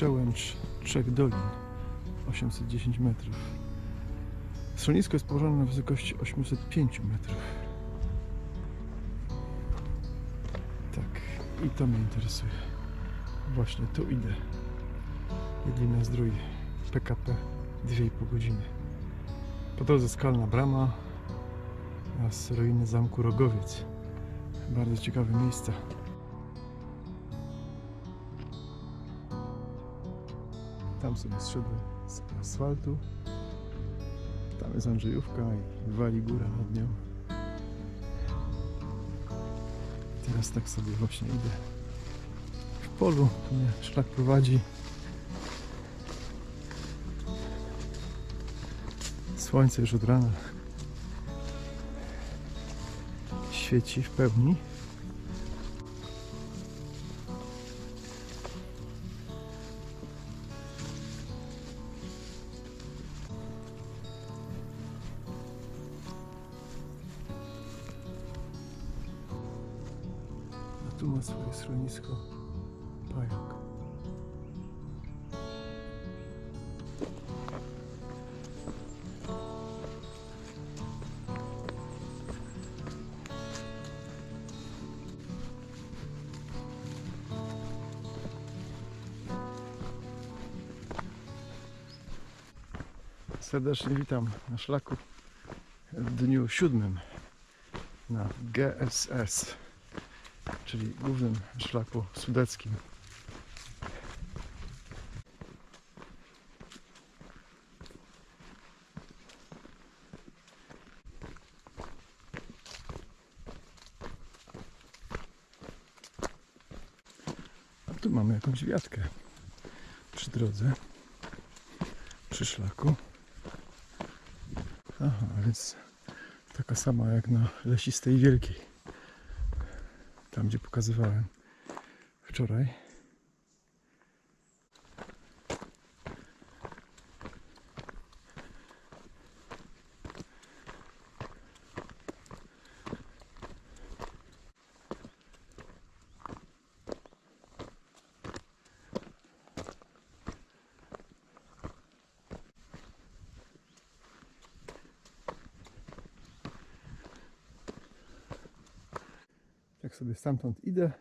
Przełęcz Trzech Dolin 810 metrów. Schronisko jest położone na wysokości 805 metrów. Tak, i to mnie interesuje. Właśnie tu idę. Jedlina Zdrój, PKP, 2,5 godziny. Po drodze skalna brama oraz ruiny zamku Rogowiec. Bardzo ciekawe miejsca. Tam sobie zszedłem z asfaltu. Tam jest Andrzejówka i wali góra nad nią. Teraz tak sobie właśnie idę w polu. Tu mnie szlak prowadzi. Słońce już od rana świeci w pełni. Tu ma swoje schronisko pająk. Serdecznie witam na szlaku w dniu siódmym na GSS, czyli głównym szlaku sudeckim. A tu mamy jakąś wiatkę przy drodze, przy szlaku. Aha, więc taka sama jak na Lesistej Wielkiej. Tam, gdzie pokazywałem wczoraj. Tak sobie stamtąd idę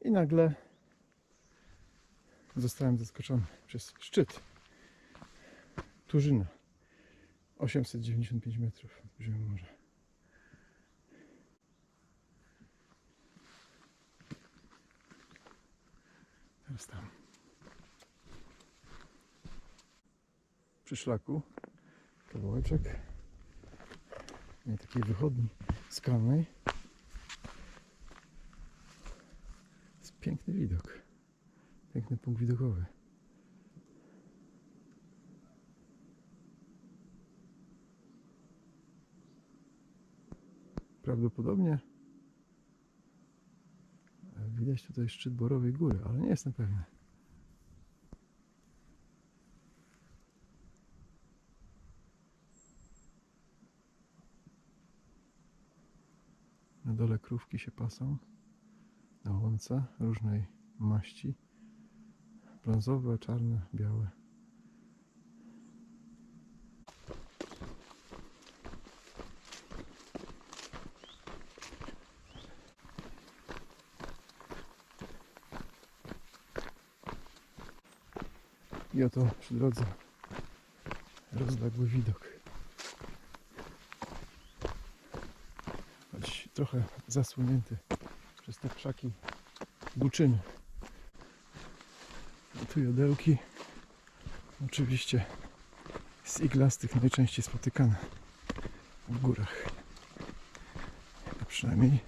i nagle zostałem zaskoczony przez szczyt. Turzyna. 895 metrów nad poziomem morza. Teraz tam. Przy szlaku kawałeczek nie takiej wychodni skalnej piękny widok. Piękny punkt widokowy. Prawdopodobnie widać tutaj szczyt Borowej Góry, ale nie jestem pewny. Na dole krówki się pasą na łące różnej maści. Brązowe, czarne, białe. I oto przy drodze rozległy widok. Choć trochę zasłonięty te krzaki buczyny. A tu jodełki. Oczywiście z iglastych najczęściej spotykane w górach. A przynajmniej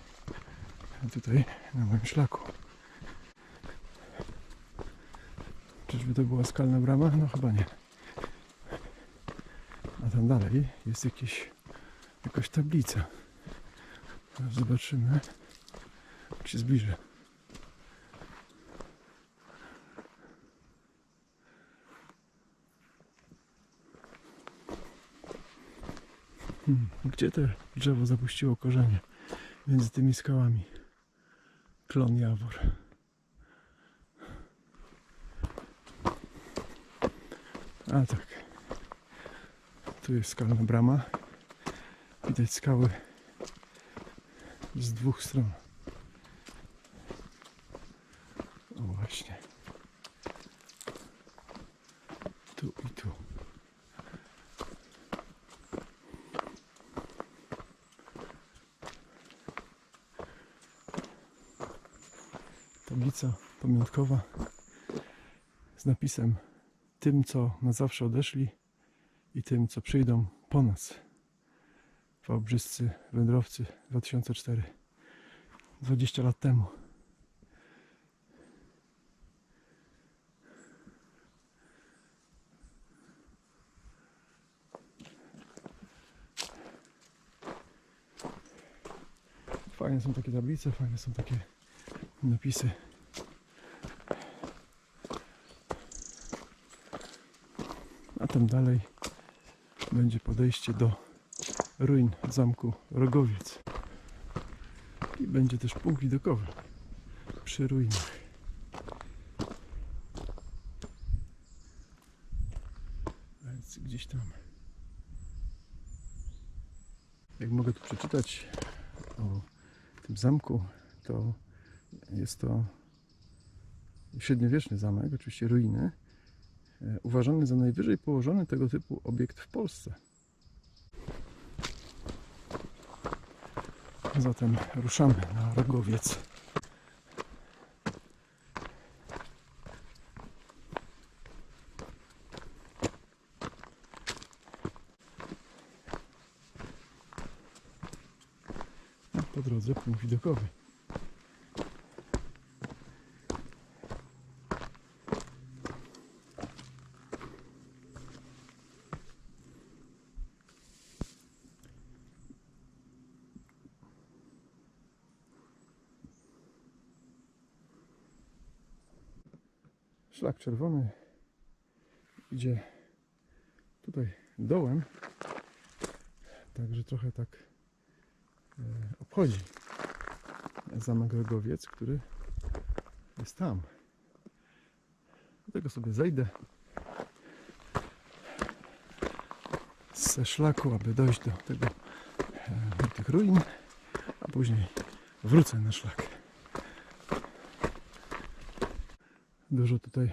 tutaj na moim szlaku. Czyżby to była skalna brama? No chyba nie. A tam dalej jest jakieś, jakaś tablica. Zobaczymy. Jak się zbliżę. Hmm, gdzie to drzewo zapuściło korzenie? Między tymi skałami. Klon Jawor. A tak. Tu jest skalna brama. Widać skały z dwóch stron. O właśnie. Tu i tu. Tablica pamiątkowa z napisem tym, co na zawsze odeszli i tym, co przyjdą po nas. Wałbrzyscy wędrowcy 2004. 20 lat temu. Fajne są takie tablice, fajne są takie napisy. Tam dalej będzie podejście do ruin zamku Rogowiec. I będzie też punkt widokowy przy ruinach. Więc gdzieś tam. Jak mogę tu przeczytać o tym zamku, to jest to średniowieczny zamek, oczywiście ruiny, uważany za najwyżej położony tego typu obiekt w Polsce. Zatem ruszamy na Rogowiec. A po drodze punkt. Szlak czerwony idzie tutaj dołem, także trochę tak e, obchodzi zamek Rogowiec, który jest tam. Do tego sobie zejdę ze szlaku, aby dojść do tego e, do tych ruin, a później wrócę na szlak. Dużo tutaj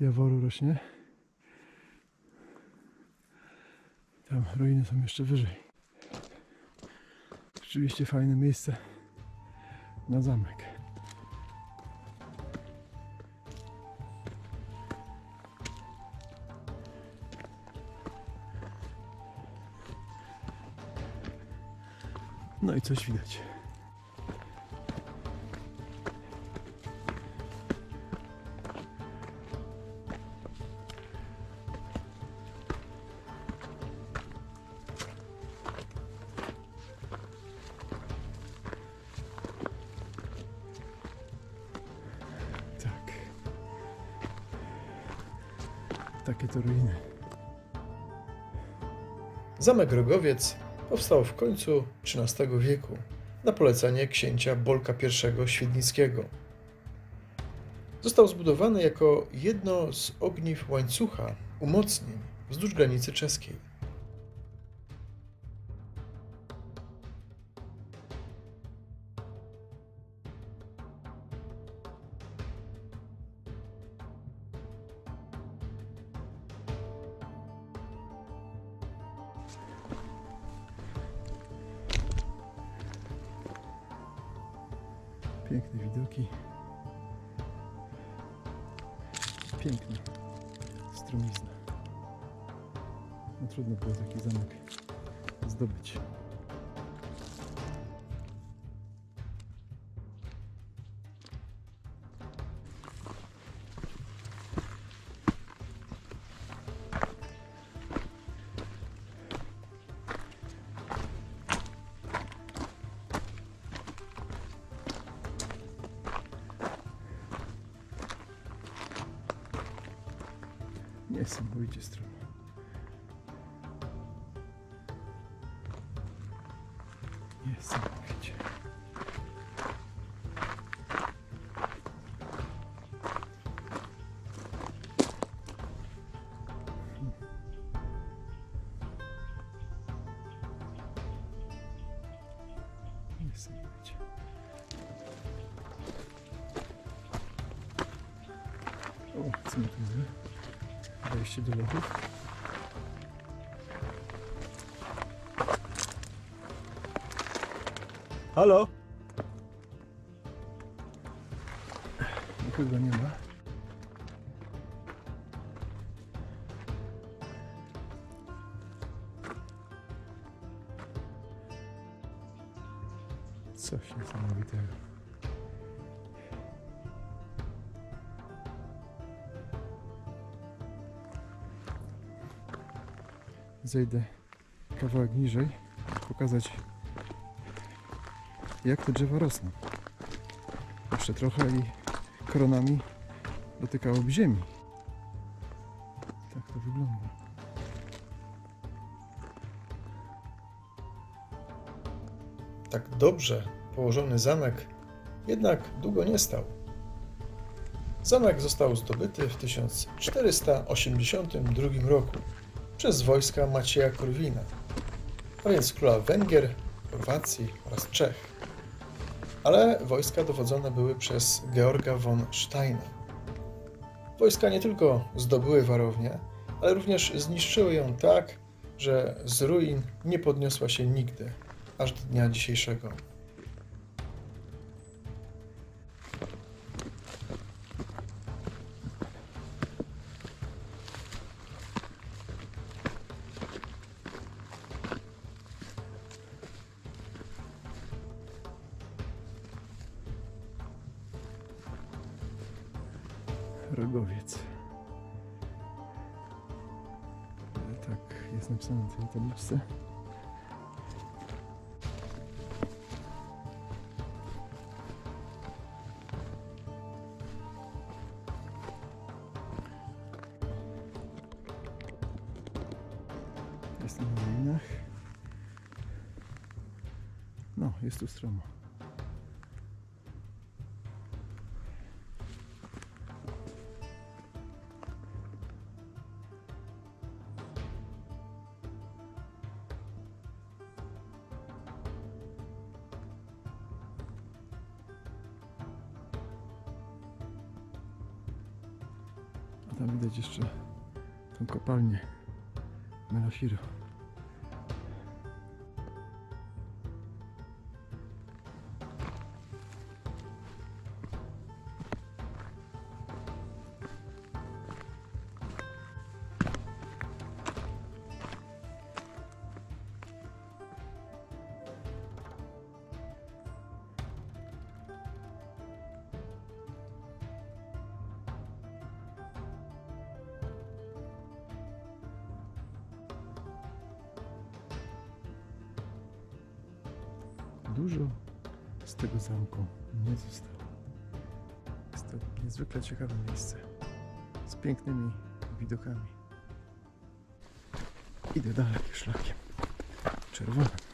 jaworu rośnie. Tam ruiny są jeszcze wyżej. Rzeczywiście fajne miejsce na zamek. No i coś widać. Takie to ruiny. Zamek Rogowiec powstał w końcu XIII wieku na polecenie księcia Bolka I Świdnickiego. Został zbudowany jako jedno z ogniw łańcucha umocnień wzdłuż granicy czeskiej. Piękna strumizna. No trudno było taki zamek zdobyć. Tu mamy? Wejście do lochów. Halo? Nikogo nie ma. Zejdę kawałek niżej, pokazać jak te drzewa rosną. Jeszcze trochę i koronami dotykałoby ziemi. Tak to wygląda. Tak dobrze położony zamek jednak długo nie stał. Zamek został zdobyty w 1482 roku przez wojska Macieja Korwina, a więc króla Węgier, Chorwacji oraz Czech. Ale wojska dowodzone były przez Georga von Steina. Wojska nie tylko zdobyły warownię, ale również zniszczyły ją tak, że z ruin nie podniosła się nigdy, aż do dnia dzisiejszego. Napisane na tej tabliczce. Jestem na ruinach. No, jest tu stromo. neutrálně. Jdeme na šíru. Dużo z tego zamku nie zostało. Jest to niezwykle ciekawe miejsce z pięknymi widokami. Idę dalej szlakiem czerwonym.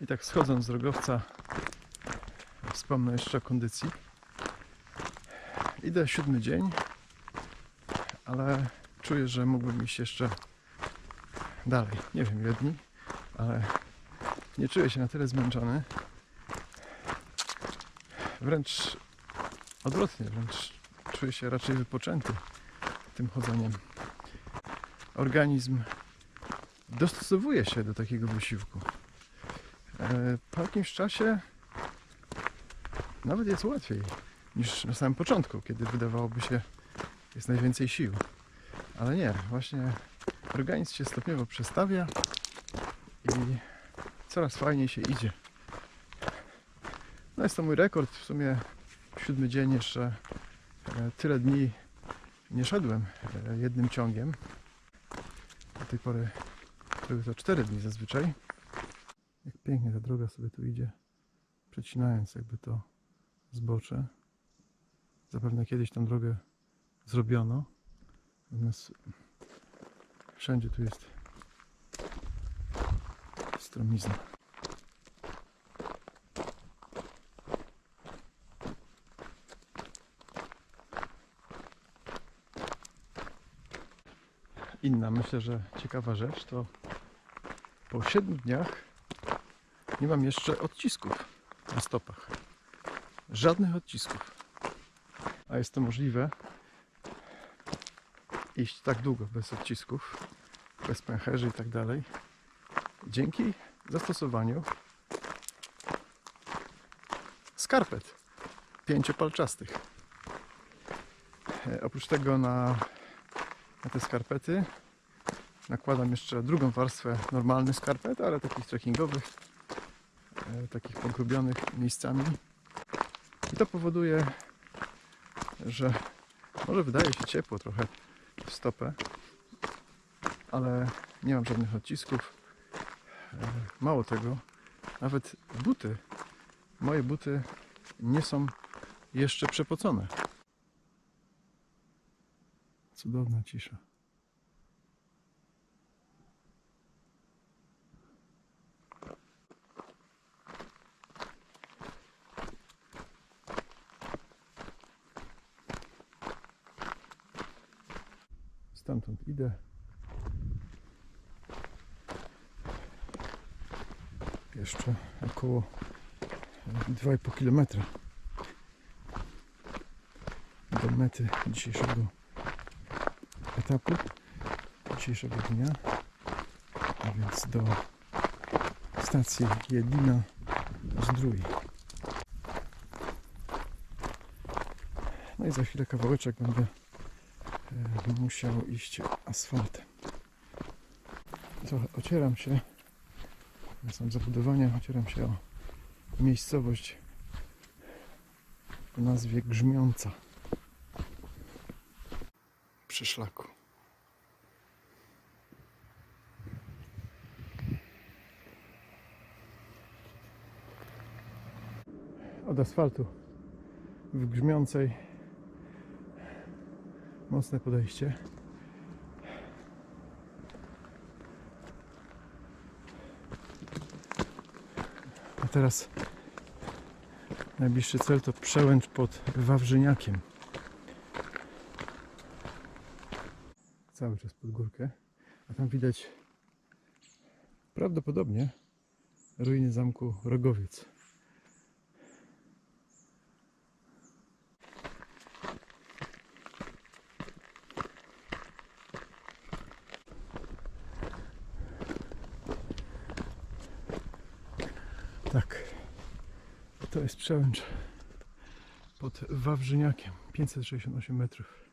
I tak schodząc z drogowca wspomnę jeszcze o kondycji. Idę siódmy dzień, ale czuję, że mógłbym iść jeszcze dalej. Nie wiem ile dni, ale nie czuję się na tyle zmęczony. Wręcz odwrotnie, wręcz czuję się raczej wypoczęty tym chodzeniem. Organizm dostosowuje się do takiego wysiłku. E, Po jakimś czasie nawet jest łatwiej niż na samym początku, kiedy wydawałoby się jest najwięcej sił. Ale nie, właśnie organizm się stopniowo przestawia i coraz fajniej się idzie. No jest to mój rekord, w sumie siódmy dzień jeszcze e, tyle dni nie szedłem e, jednym ciągiem. tej pory były to 4 dni zazwyczaj. Pięknie ta droga sobie tu idzie, przecinając jakby to zbocze. Zapewne kiedyś tą drogę zrobiono. Natomiast wszędzie tu jest stromizna. Inna, myślę, że ciekawa rzecz to po 7 dniach nie mam jeszcze odcisków na stopach. Żadnych odcisków. A jest to możliwe iść tak długo bez odcisków, bez pęcherzy i tak dalej, dzięki zastosowaniu skarpet pięciopalczastych. E, Oprócz tego na, na te skarpety nakładam jeszcze drugą warstwę normalnych skarpet, ale takich trekkingowych, takich pogrubionych miejscami. I to powoduje, że może wydaje się ciepło trochę w stopę, ale nie mam żadnych odcisków. E, Mało tego, nawet buty, moje buty nie są jeszcze przepocone. Cudowna cisza. Stamtąd idę. Jeszcze około e, 2,5 km do mety dzisiejszego etapu, dzisiejszego dnia, a więc do stacji Jedlina Zdrój. No i za chwilę kawałeczek będę e, musiał iść asfaltem. Trochę ocieram się, na sam zabudowania, ocieram się o miejscowość o nazwie Grzmiąca przy szlaku. Od asfaltu w Grzmiącej mocne podejście. A teraz najbliższy cel to przełęcz pod Wawrzyniakiem. Cały czas pod górkę. A tam widać prawdopodobnie ruiny zamku Rogowiec. Tak. Przełęcz pod Wawrzyniakiem. 568 metrów.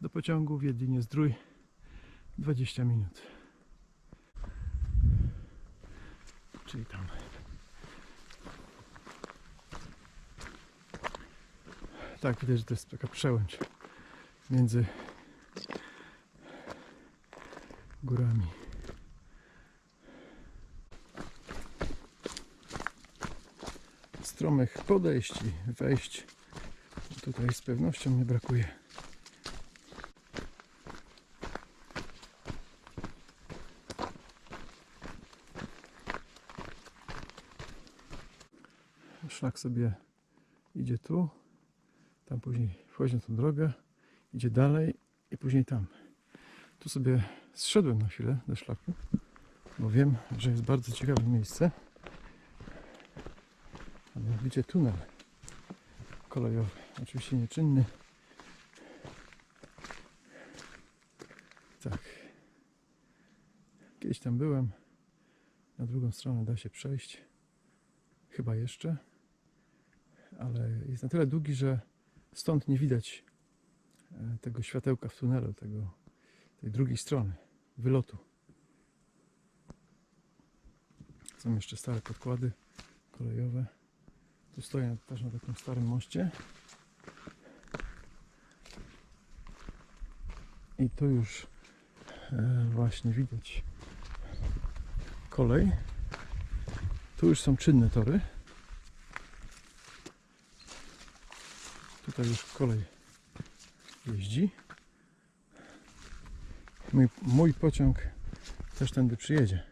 Do pociągu w Jedlinie Zdrój 20 minut. Czyli tam. Tak, widać, że to jest taka przełęcz między górami. Stromych podejść i wejść. Tutaj z pewnością nie brakuje. Szlak sobie idzie tu, tam później wchodzi na tą drogę, idzie dalej i później tam. Tu sobie zszedłem na chwilę do szlaku, bo wiem, że jest bardzo ciekawe miejsce. Mianowicie tunel kolejowy. Oczywiście nieczynny. Tak. Kiedyś tam byłem. Na drugą stronę da się przejść. Chyba jeszcze. Ale jest na tyle długi, że stąd nie widać e, tego światełka w tunelu, tego, tej drugiej strony wylotu. Są jeszcze stare podkłady kolejowe. Tu stoję też na takim starym moście. I tu już e, właśnie widać kolej. Tu już są czynne tory. Tutaj już kolej jeździ. Mój, mój pociąg też tędy przyjedzie.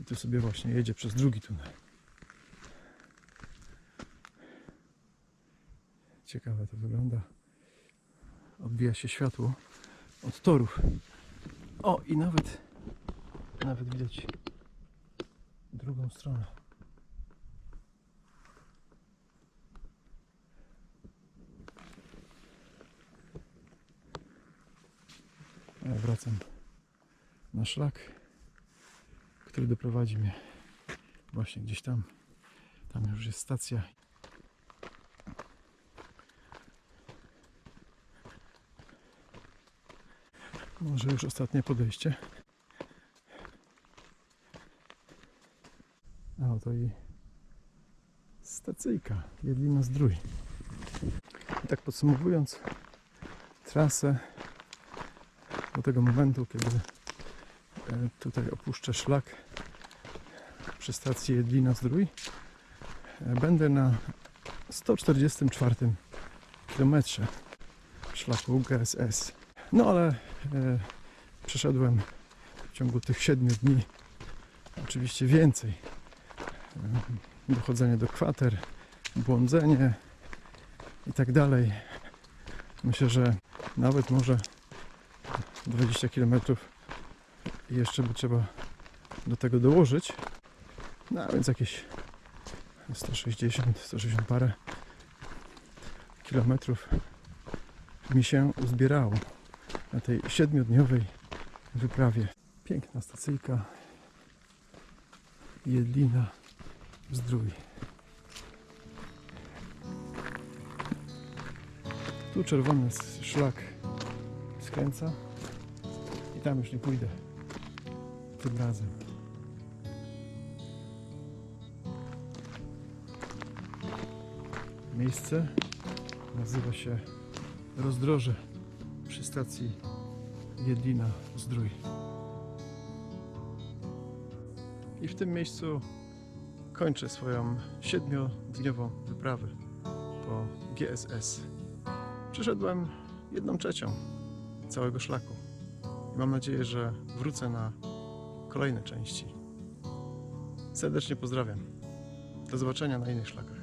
I tu sobie właśnie jedzie przez drugi tunel. Ciekawe to wygląda. Odbija się światło od torów. O, i nawet, nawet widać drugą stronę. Ja wracam na szlak, który doprowadzi mnie właśnie gdzieś tam. Tam już jest stacja. Może już ostatnie podejście. A oto i stacyjka Jedlina Zdrój. I tak podsumowując trasę do tego momentu, kiedy e, tutaj opuszczę szlak przy stacji Jedlina Zdrój, e, będę na 144 kilometrze szlaku GSS. No ale przeszedłem w ciągu tych 7 dni oczywiście więcej. E, dochodzenie do kwater, błądzenie i tak dalej. Myślę, że nawet może 20 km jeszcze by trzeba do tego dołożyć. No a więc jakieś 160, 160 parę kilometrów mi się uzbierało na tej siedmiodniowej wyprawie. Piękna stacyjka Jedlina Zdrój. Tu czerwony szlak skręca i tam już nie pójdę tym razem. Miejsce nazywa się Rozdroże przy stacji Jedlina Zdrój. I w tym miejscu kończę swoją siedmiodniową wyprawę po GSS. Przeszedłem jedną trzecią całego szlaku. I mam nadzieję, że wrócę na kolejne części. Serdecznie pozdrawiam. Do zobaczenia na innych szlakach.